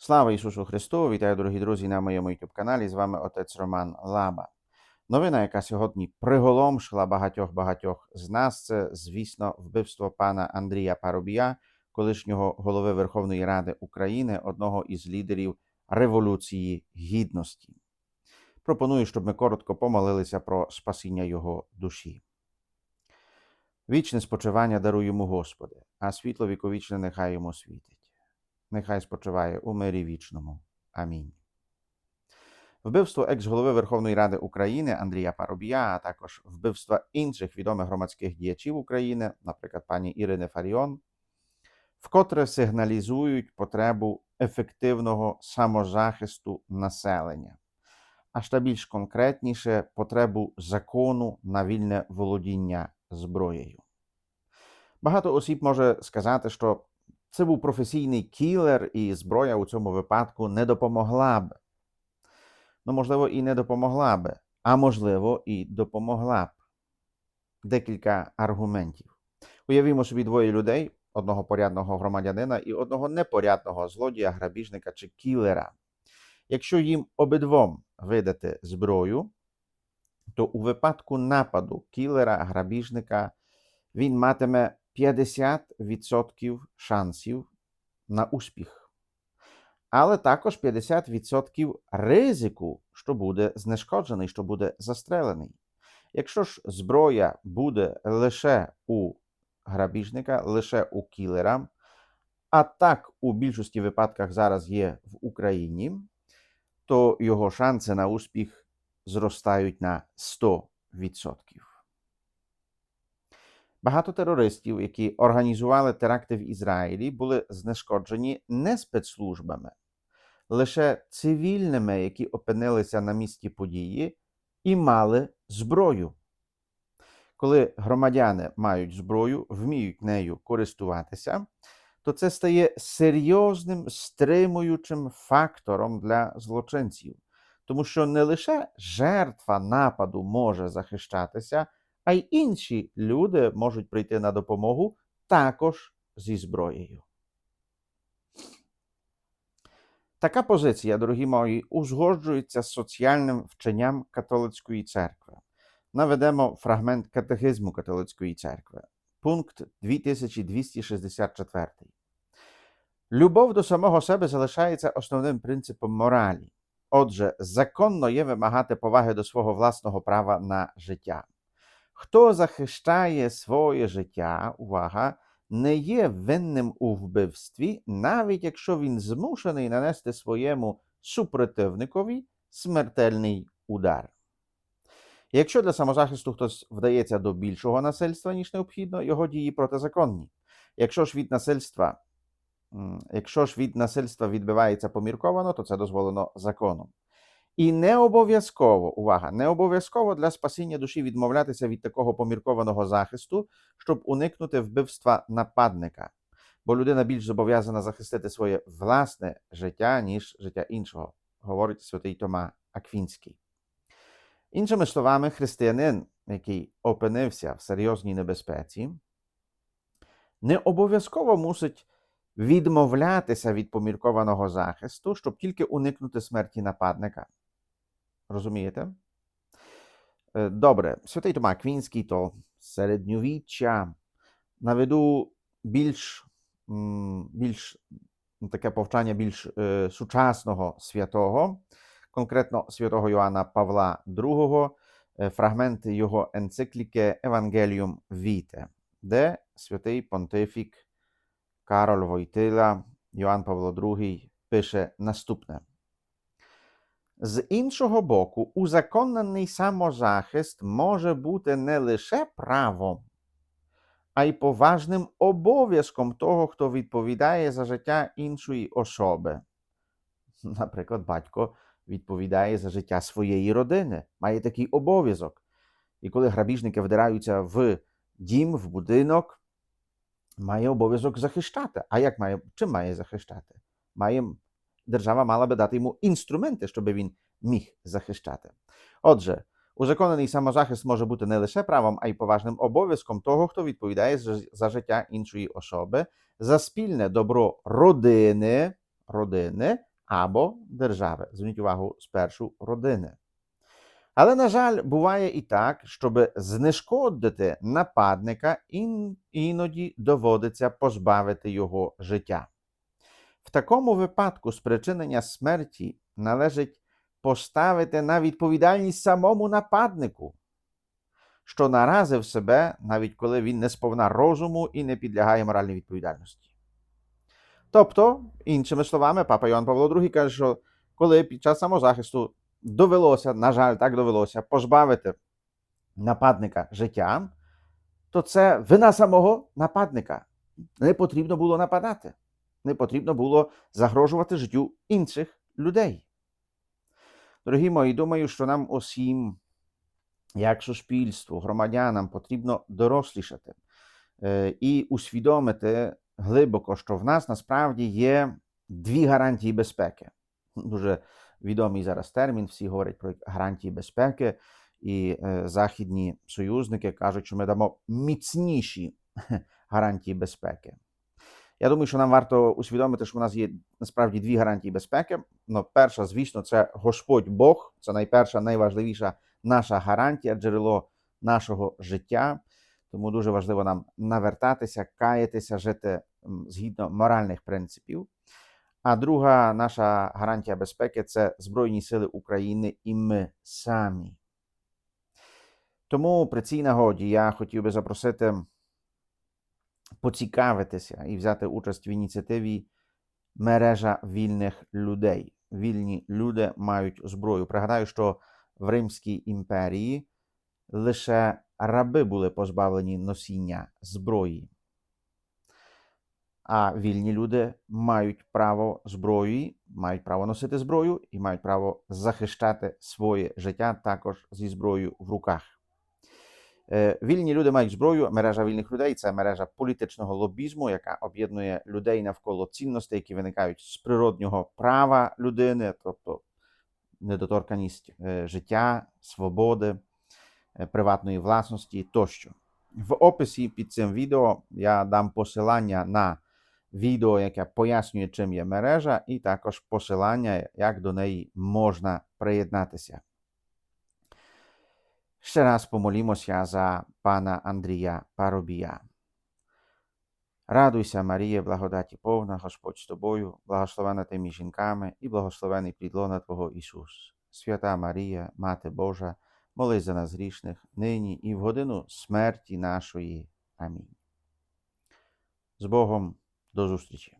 Слава Ісусу Христу! Вітаю, дорогі друзі, на моєму youtube каналі. З вами отець Роман Лаба. Новина, яка сьогодні приголомшила багатьох багатьох з нас, це, звісно, вбивство пана Андрія Парубія, колишнього голови Верховної Ради України, одного із лідерів Революції Гідності. Пропоную, щоб ми коротко помолилися про спасіння його душі. Вічне спочивання даруй йому Господи, а світло віковічне нехай йому світить. Нехай спочиває у мирі вічному. Амінь. Вбивство екс-голови Верховної Ради України Андрія Парубія, а також вбивства інших відомих громадських діячів України, наприклад, пані Ірини Фаріон, вкотре сигналізують потребу ефективного самозахисту населення, а ще більш конкретніше потребу закону на вільне володіння зброєю. Багато осіб може сказати, що це був професійний кілер, і зброя у цьому випадку не допомогла б. Ну, можливо, і не допомогла б, а можливо, і допомогла б. Декілька аргументів. Уявімо собі двоє людей: одного порядного громадянина і одного непорядного злодія, грабіжника чи кілера. Якщо їм обидвом видати зброю, то у випадку нападу кілера, грабіжника, він матиме 50% шансів на успіх. Але також 50% ризику, що буде знешкоджений, що буде застрелений. Якщо ж зброя буде лише у грабіжника, лише у кілера, а так у більшості випадках зараз є в Україні, то його шанси на успіх зростають на 100%. Багато терористів, які організували теракти в Ізраїлі, були знешкоджені не спецслужбами, лише цивільними, які опинилися на місці події і мали зброю. Коли громадяни мають зброю, вміють нею користуватися, то це стає серйозним стримуючим фактором для злочинців, тому що не лише жертва нападу може захищатися а й інші люди можуть прийти на допомогу також зі зброєю. Така позиція, дорогі мої, узгоджується з соціальним вченням католицької церкви. Наведемо фрагмент катехизму католицької церкви. Пункт 2264. Любов до самого себе залишається основним принципом моралі. Отже, законно є вимагати поваги до свого власного права на життя. Хто захищає своє життя, увага, не є винним у вбивстві, навіть якщо він змушений нанести своєму супротивникові смертельний удар. Якщо для самозахисту хтось вдається до більшого насильства, ніж необхідно, його дії протизаконні. Якщо ж від насильства, якщо ж від насильства відбивається помірковано, то це дозволено законом. І не обов'язково, увага, не обов'язково для спасіння душі відмовлятися від такого поміркованого захисту, щоб уникнути вбивства нападника. Бо людина більш зобов'язана захистити своє власне життя, ніж життя іншого, говорить святий Тома Аквінський. Іншими словами, християнин, який опинився в серйозній небезпеці, не обов'язково мусить відмовлятися від поміркованого захисту, щоб тільки уникнути смерті нападника. Розумієте? Добре, святий Тома Квінський то середньовіччя. Наведу більш більш таке повчання більш е, сучасного святого, конкретно святого Йоанна Павла II, фрагмент його енцикліки Евангеліум Vitae, де святий понтифік Кароль Войтила, Йоанн Павло II пише наступне. З іншого боку, узаконений самозахист може бути не лише правом, а й поважним обов'язком того, хто відповідає за життя іншої особи. Наприклад, батько відповідає за життя своєї родини, має такий обов'язок. І коли грабіжники вдираються в дім, в будинок, має обов'язок захищати. А як має, чим має захищати? Має держава мала би дати йому інструменти, щоб він міг захищати. Отже, узаконений самозахист може бути не лише правом, а й поважним обов'язком того, хто відповідає за життя іншої особи, за спільне добро родини, родини або держави. Зверніть увагу спершу родини. Але, на жаль, буває і так, щоб знешкодити нападника, ін- іноді доводиться позбавити його життя. В такому випадку спричинення смерті належить поставити на відповідальність самому нападнику, що наразив себе, навіть коли він не сповна розуму і не підлягає моральній відповідальності. Тобто, іншими словами, папа Йоанн Павло II каже, що коли під час самозахисту довелося, на жаль, так довелося позбавити нападника життя, то це вина самого нападника. Не потрібно було нападати, не потрібно було загрожувати життю інших людей. Дорогі мої, думаю, що нам усім, як суспільству, громадянам, потрібно дорослішати е, і усвідомити глибоко, що в нас насправді є дві гарантії безпеки. Дуже відомий зараз термін, всі говорять про гарантії безпеки, і е, західні союзники кажуть, що ми дамо міцніші гарантії безпеки. Я думаю, що нам варто усвідомити, що у нас є насправді дві гарантії безпеки. Ну, перша, звісно, це Господь Бог, це найперша, найважливіша наша гарантія, джерело нашого життя. Тому дуже важливо нам навертатися, каятися, жити згідно моральних принципів. А друга наша гарантія безпеки це Збройні Сили України і ми самі. Тому при цій нагоді я хотів би запросити поцікавитися і взяти участь в ініціативі мережа вільних людей. Вільні люди мають зброю. Пригадаю, що в Римській імперії лише раби були позбавлені носіння зброї. А вільні люди мають право зброї, мають право носити зброю і мають право захищати своє життя також зі зброєю в руках. Е, Вільні люди мають зброю. Мережа вільних людей це мережа політичного лобізму, яка об'єднує людей навколо цінностей, які виникають з природнього права людини, тобто недоторканість е, життя, свободи, е, приватної власності тощо. В описі під цим відео я дам посилання на відео, яке пояснює, чим є мережа, і також посилання, як до неї можна приєднатися. Ще раз помолімося за пана Андрія Парубія. Радуйся, Маріє, благодаті повна, Господь з тобою, благословена ти між жінками і благословений плідлона Твого Ісус. Свята Марія, Мати Божа, молись за нас грішних, нині і в годину смерті нашої. Амінь. З Богом до зустрічі!